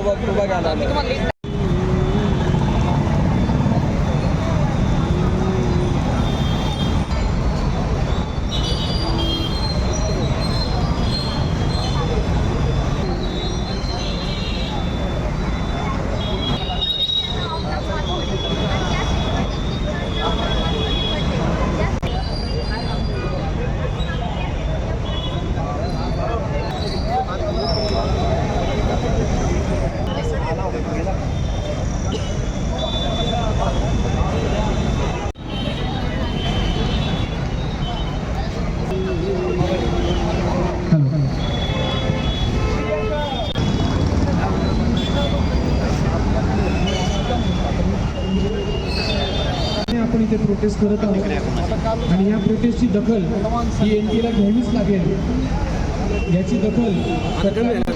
उभा घ्या इथे प्रोटेस्ट करत आहोत. आणि या प्रोटेस्टची दखल ही एन टीला घ्यावीच लागेल. याची दखल सरकार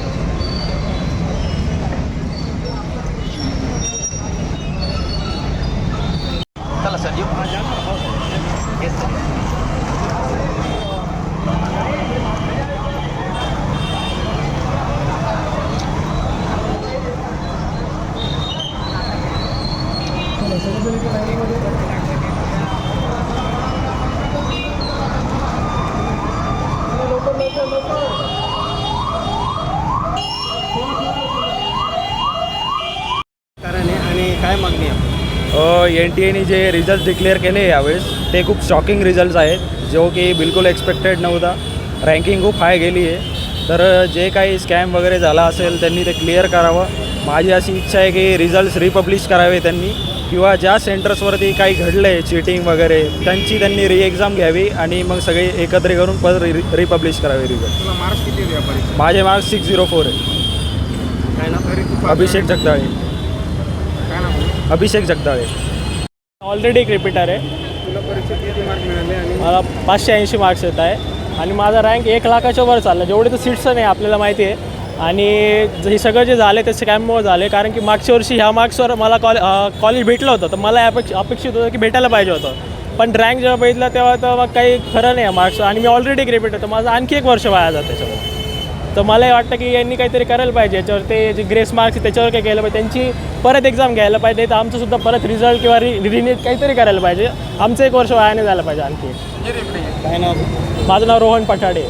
चला, सगळेजण एका लाईनीमध्ये. चला, लवकर, लवकर, लवकर. कारण आहे आणि काय मागणी आहे? एन टी एने जे रिझल्ट डिक्लेअर केले यावेळेस ते खूप शॉकिंग रिझल्ट आहेत जो की बिलकुल एक्सपेक्टेड नव्हता. रँकिंग खूप हाय गेली आहे. तर जे काही स्कॅम वगैरे झाला असेल त्यांनी ते क्लिअर करावं. माझी अशी इच्छा आहे की रिझल्ट्स रिपब्लिश करावे त्यांनी किंवा ज्या सेंटर्सवरती काही घडलं आहे चिटिंग वगैरे त्यांची त्यांनी री एक्झाम घ्यावी आणि मग सगळे एकत्र करून परत रि रिपब्लिश करावे रिझल्ट माझे मार्क्स सिक्स झिरो फोर आहे अभिषेक जगदाळे. अभिषेक जगदाळे. ऑलरेडी एक रिपीटर आहे. तुला परीक्षेत किती मार्क मिळाले आणि मला पाचशे ऐंशी मार्क्स येत आहे. आणि माझा रँक एक लाखाच्या वर चालला. जेवढे तर सीट्स नाही आपल्याला माहिती आहे. आणि ज- हे सगळं जे झाले ते स्कॅममुळे झाले कारण की मागच्या वर्षी ह्या मार्क्सवर मला कॉले कॉलेज भेटलं होतं. तर मला अपेक्ष अपेक्षित होतं की भेटायला पाहिजे होतं. पण रँक जेव्हा बघितलं तेव्हा तर मग काही खरं नाही आहे मार्क्स आणि मी ऑलरेडी एक रिपीट होतं माझं आणखी एक वर्ष वाया जातं त्याच्यावर तर मला हे वाटतं की यांनी काहीतरी करायला पाहिजे. याच्यावर ते जे ग्रेस मार्क्स त्याच्यावर काय केलं पाहिजे. त्यांची परत एक्झाम घ्यायला पाहिजे नाही तर आमचं सुद्धा परत रिझल्ट किंवा रि रिनीट काहीतरी करायला पाहिजे. आमचं एक वर्ष वाया नाही झालं पाहिजे आणखी. काय नाव? माझं नाव रोहन पठाडे.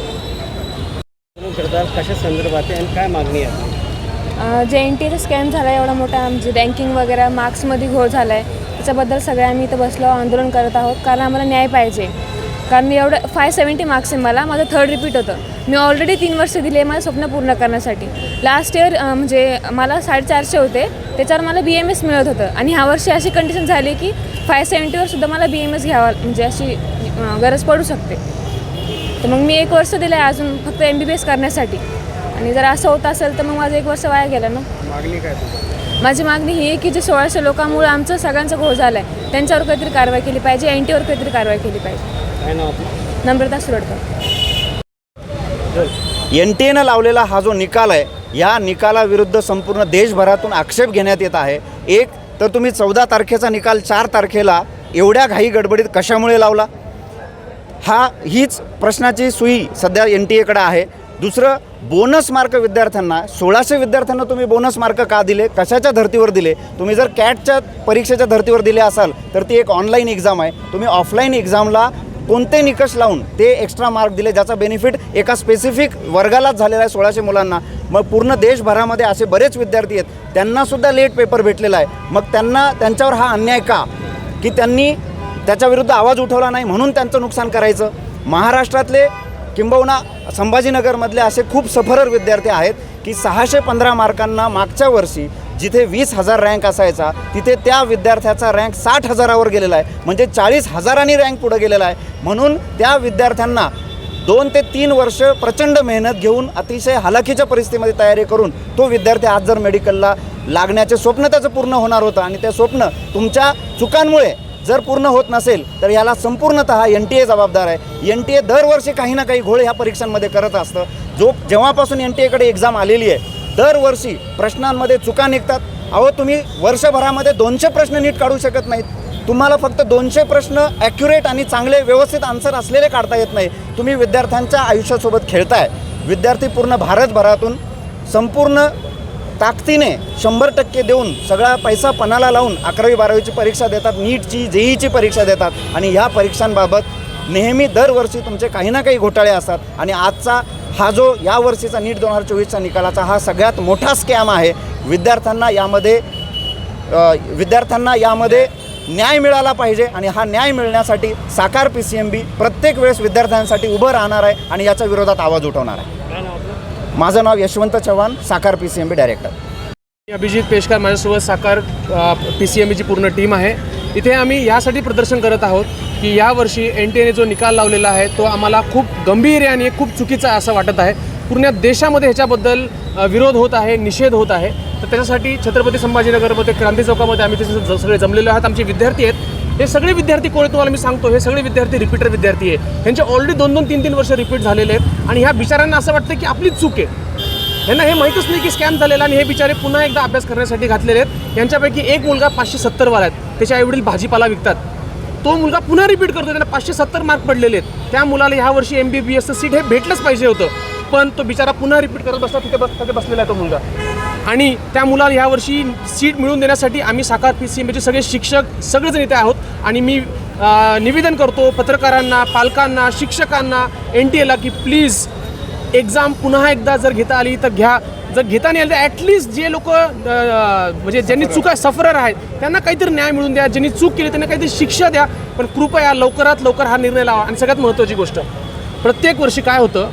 कशा संदर्भात आहे आणि काय मागणी आहे? जे एन टीचा स्कॅम झाला एवढा मोठा आमची रँकिंग वगैरे मार्क्समध्ये घोळ झाला आहे त्याच्याबद्दल सगळे आम्ही इथं बसलो आंदोलन करत आहोत. कारण आम्हाला न्याय पाहिजे. कारण मी एवढं फाय सेवन्टी मार्क्स आहे मला. माझं थर्ड रिपीट होतं. मी ऑलरेडी तीन वर्ष दिले माझं स्वप्न पूर्ण करण्यासाठी. लास्ट इयर म्हणजे मला साडेचारशे होते. त्याच्यावर मला बी एम एस मिळत होतं. आणि ह्या वर्षी अशी कंडिशन झाली की फाय सेवन्टीवर सुद्धा मला बी एम एस घ्यावा म्हणजे अशी गरज पडू शकते. तर मग मी एक वर्ष दिलं आहे अजून फक्त एम बी बी एस करण्यासाठी. आणि जर असं होत असेल तर मग माझं एक वर्ष वाया गेलं ना. मागणी काय माझी मागणी ही आहे की जे सोळाशे लोकांमुळे आमचं सगळ्यांचा घोळ झाला आहे त्यांच्यावर काहीतरी कारवाई केली पाहिजे एन टीवर काहीतरी कारवाई केली पाहिजे. काय नाव आपलं नम्रता सुरडकर. एन टी एनं लावलेला हा जो निकाल आहे या निकालाविरुद्ध संपूर्ण देशभरातून आक्षेप घेण्यात येत आहे. एक तर तुम्ही चौदा तारखेचा निकाल चार तारखेला एवढ्या घाई गडबडीत कशामुळे लावला? हा हीच प्रश्नाची सुई सध्या एन टी एकडं आहे. दुसरं बोनस मार्क विद्यार्थ्यांना सोळाशे विद्यार्थ्यांना तुम्ही बोनस मार्क का दिले? कशाच्या धर्तीवर दिले? तुम्ही जर कॅटच्या परीक्षेच्या धर्तीवर दिले असाल तर ती एक ऑनलाईन एक्झाम आहे. तुम्ही ऑफलाईन एक्झामला कोणते निकष लावून ते एक्स्ट्रा मार्क दिले ज्याचा बेनिफिट एका स्पेसिफिक वर्गालाच झालेला आहे सोळाशे मुलांना. मग पूर्ण देशभरामध्ये असे बरेच विद्यार्थी आहेत. त्यांनासुद्धा लेट पेपर भेटलेला आहे. मग त्यांना त्यांच्यावर हा अन्याय का? की त्यांनी त्याच्याविरुद्ध आवाज उठवला नाही म्हणून त्यांचं नुकसान करायचं? महाराष्ट्रातले किंबहुना संभाजीनगरमधले असे खूप सफरर विद्यार्थी आहेत की सहाशे पंधरा मार्कांना मागच्या वर्षी जिथे वीस हजार रँक असायचा तिथे त्या विद्यार्थ्याचा रँक साठ हजारावर गेलेला आहे. म्हणजे चाळीस हजारांनी रँक पुढं गेलेला आहे. म्हणून त्या विद्यार्थ्यांना दोन ते तीन वर्ष प्रचंड मेहनत घेऊन अतिशय हलाखीच्या परिस्थितीमध्ये तयारी करून तो विद्यार्थी आज जर मेडिकलला लागण्याचे स्वप्न त्याचं पूर्ण होणार होतं आणि ते स्वप्न तुमच्या चुकांमुळे जर पूर्ण होत नसेल तर याला संपूर्णतः एन टी ए जबाबदार आहे. एन टी ए दरवर्षी काही ना काही घोळ ह्या परीक्षांमध्ये करत असतं. जो जेव्हापासून एन टी एकडे एक्झाम आलेली आहे दरवर्षी प्रश्नांमध्ये चुका निघतात. अहो तुम्ही वर्षभरामध्ये दोनशे प्रश्न नीट काढू शकत नाहीत. तुम्हाला फक्त दोनशे प्रश्न ॲक्युरेट आणि चांगले व्यवस्थित आन्सर असलेले काढता येत नाही. तुम्ही विद्यार्थ्यांच्या आयुष्यासोबत खेळताय. विद्यार्थी पूर्ण भारतभरातून संपूर्ण ताकदीने शंभर टक्के देऊन सगळा पैसा पणाला लावून अकरावी बारावीची परीक्षा देतात. नीटची जेईची परीक्षा देतात. आणि ह्या परीक्षांबाबत नेहमी दरवर्षी तुमचे काही ना काही घोटाळे असतात. आणि आजचा हा जो यावर्षीचा नीट दोन हजार चोवीसचा निकालाचा हा सगळ्यात मोठा स्कॅम आहे. विद्यार्थ्यांना यामध्ये विद्यार्थ्यांना यामध्ये न्याय मिळाला पाहिजे आणि हा न्याय मिळण्यासाठी साकार पी सी एम बी प्रत्येक वेळेस विद्यार्थ्यांसाठी उभं राहणार आहे आणि याच्या विरोधात आवाज उठवणार आहे. माझं नाव Yashwant Chavan Sakar P C M B director Abhijit Peshkar माझ्यासोबत साकार पी सी एम बीची पूर्ण टीम आहे. इथे आम्ही यासाठी प्रदर्शन करत आहोत की यावर्षी एन टी एने जो निकाल लावलेला आहे तो आम्हाला खूप गंभीर आहे आणि खूप चुकीचा असं वाटत आहे. पूर्ण देशामध्ये ह्याच्याबद्दल विरोध होत आहे निषेध होत आहे. तर त्याच्यासाठी छत्रपती संभाजीनगरमध्ये क्रांती चौकामध्ये आम्ही तिथे ज- सगळे जमलेलो आहात. आमचे विद्यार्थी आहेत. हे सगळे विद्यार्थी कोण तुम्हाला मी सांगतो. हे सगळे विद्यार्थी रिपीटर विद्यार्थी आहे ह्यांचे ऑलरेडी दोन दोन तीन तीन वर्ष रिपीट झालेले आहेत. आणि ह्या बिचारांना असं वाटतं की आपलीच चूक आहे. यांना हे माहीतच नाही की स्कॅम झालेला आणि हे बिचारे पुन्हा एकदा अभ्यास करण्यासाठी घातलेले आहेत. यांच्यापैकी एक मुलगा पाचशे सत्तरवाला आहेत त्याच्या आईवडील भाजीपाला विकतात. तो मुलगा पुन्हा रिपीट करतो त्याला पाचशे सत्तर मार्क पडलेले आहेत. त्या मुलाला ह्या वर्षी एम बी बी एसचं सीट हे भेटलंच पाहिजे होतं. पण तो बिचारा पुन्हा रिपीट करत बसला. तिथे बस तिथे बसलेला आहे तो मुलगा. आणि त्या मुलाला ह्या वर्षी सीट मिळवून देण्यासाठी आम्ही साकार पी सी एमचे सगळे शिक्षक सगळेजण इथे आहोत. आणि मी निवेदन करतो पत्रकारांना पालकांना शिक्षकांना एन टी एला की प्लीज एक्झाम पुन्हा एकदा जर घेता आली तर घ्या. जर घेता नाही आली तर ॲटलिस्ट जे लोक म्हणजे ज्यांनी चुका सफरर आहेत त्यांना काहीतरी न्याय मिळून द्या. ज्यांनी चूक केली त्यांना काहीतरी शिक्षा द्या. पण कृपया लवकरात लवकर हा निर्णय लावा. आणि सगळ्यात महत्त्वाची गोष्ट प्रत्येक वर्षी काय होतं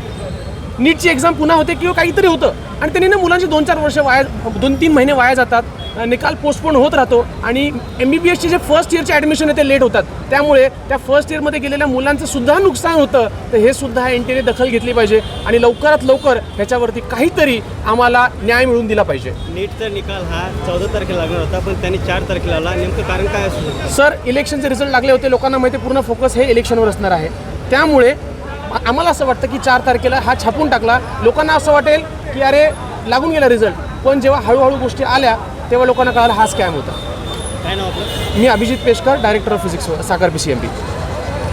नीटची एक्झाम पुन्हा होते किंवा काहीतरी होतं. आणि त्यांनी ना मुलांची दोन चार वर्ष वाया दोन तीन महिने वाया जातात. निकाल पोस्टपोन होत राहतो. आणि एम बी बी एसचे जे फर्स्ट इयरचे ॲडमिशन आहे ते लेट होतात. त्यामुळे त्या फर्स्ट इयरमध्ये गेलेल्या मुलांचं सुद्धा नुकसान होतं. तर हे सुद्धा एन टीने दखल घेतली पाहिजे. आणि लवकरात लवकर ह्याच्यावरती काहीतरी आम्हाला न्याय मिळवून दिला पाहिजे. नीटचा निकाल हा चौदा तारखेला लागणार होता पण त्यांनी चार तारखेला लावला नेमकं कारण काय असू शकतं? सर इलेक्शनचे रिझल्ट लागले होते. लोकांना माहिती पूर्ण फोकस हे इलेक्शनवर असणार आहे. त्यामुळे आम्हाला असं वाटतं की चार तारखेला हा छापून टाकला. लोकांना असं वाटेल की अरे लागून गेला रिझल्ट पण जेव्हा हळूहळू गोष्टी आल्या तेव्हा लोकांना कळालं हा स्कॅम होता. काय नाव आपलं? मी Abhijit Peshkar director of physics Sakar P C M B